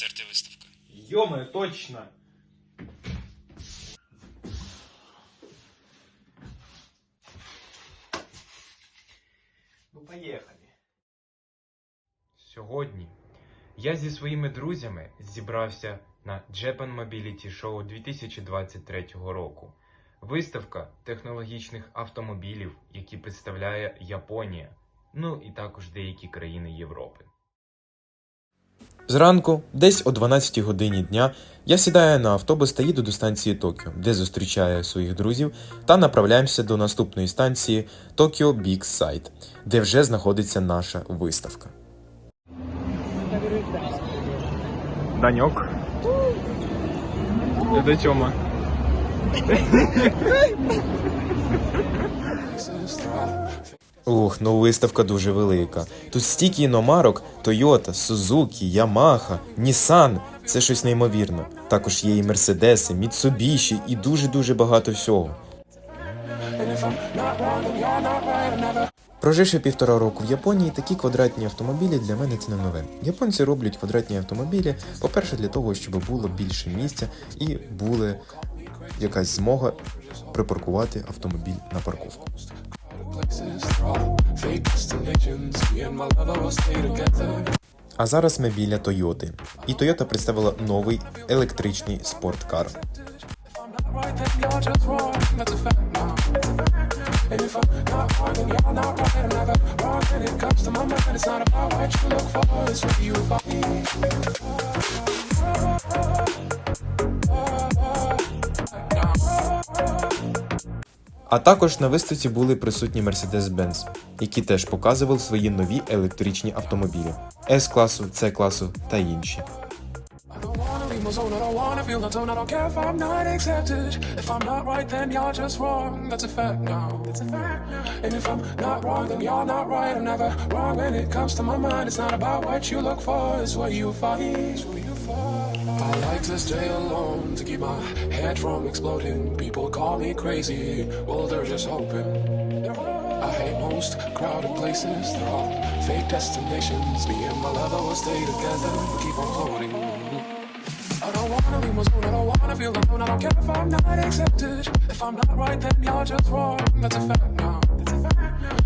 відкрита виставка. Йоме, точно. Ну, поїхали. Сьогодні я зі своїми друзями зібрався на Japan Mobility Show 2023 року. Виставка технологічних автомобілів, які представляє Японія, ну і також деякі країни Європи. Зранку, десь о 12 годині дня, я сідаю на автобус та їду до станції Токіо, де зустрічаю своїх друзів та направляємося до наступної станції Токіо Big Sight, де вже знаходиться наша виставка. Даньок. Це Тьома. Ух, ну виставка дуже велика. Тут стільки іномарок, Toyota, Suzuki, Yamaha, Nissan. Це щось неймовірне. Також є і Мерседеси, Mitsubishi і дуже-дуже багато всього. Проживши півтора року в Японії, такі квадратні автомобілі для мене це не нове. Японці роблять квадратні автомобілі, по-перше, для того, щоб було більше місця і була якась змога припаркувати автомобіль на парковку. А зараз ми біля Тойоти. І Toyota представила новий електричний спорткар. А також на виставці були присутні Mercedes-Benz, які теж показували свої нові електричні автомобілі. С-класу, С-класу та інші. Like to stay alone to keep my head from exploding. People call me crazy, well, they're just hoping. I hate most crowded places, they're all fake destinations. Me and my lover will stay together, keep on floating. I don't wanna my zone, I don't wanna feel alone. I don't care if I'm not accepted. If I'm not right, then you're just wrong. That's a fact now.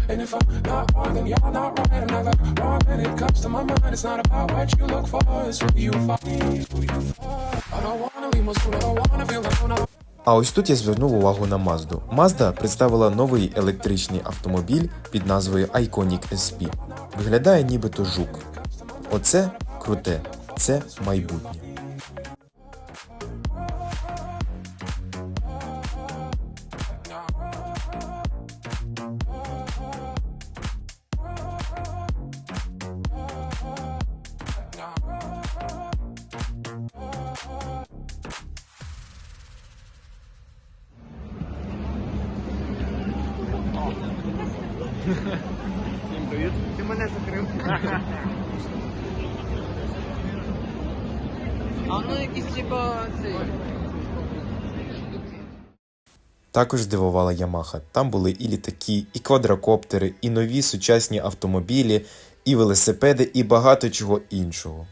And if I'm not wrong, then you're not right. I'm never wrong when it comes to my mind. It's not about what you look for, it's who you find. Who you find. I don't wanna my zone, I don't wanna feel alone. А ось тут я звернув увагу на Mazda. Mazda представила новий електричний автомобіль під назвою Iconic SP. Виглядає нібито жук. Оце круте, це майбутнє. Ти мене закрив. А ну якісь типа цей. Також здивувала Ямаха. Там були і літаки, і квадрокоптери, і нові сучасні автомобілі, і велосипеди, і багато чого іншого.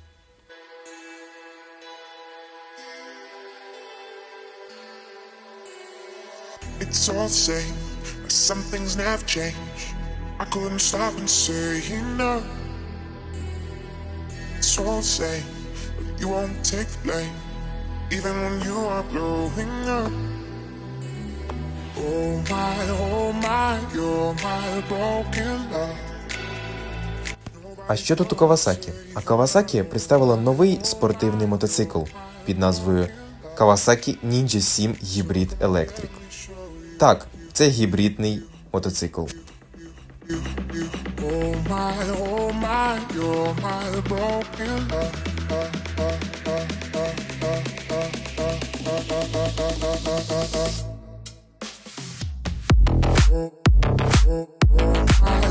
It's all the same, but some things never change. I couldn't stop and say no. It's all the same, but you won't take the blame, even when you are growing up. Oh my, oh my, you're my broken love. А що тут у Кавасакі? А Кавасакі представила новий спортивний мотоцикл під назвою Kawasaki Ninja 7 Hybrid Electric. Так, це гібридний мотоцикл. Oh my, oh my, you're my broken love. Oh, oh, oh, oh.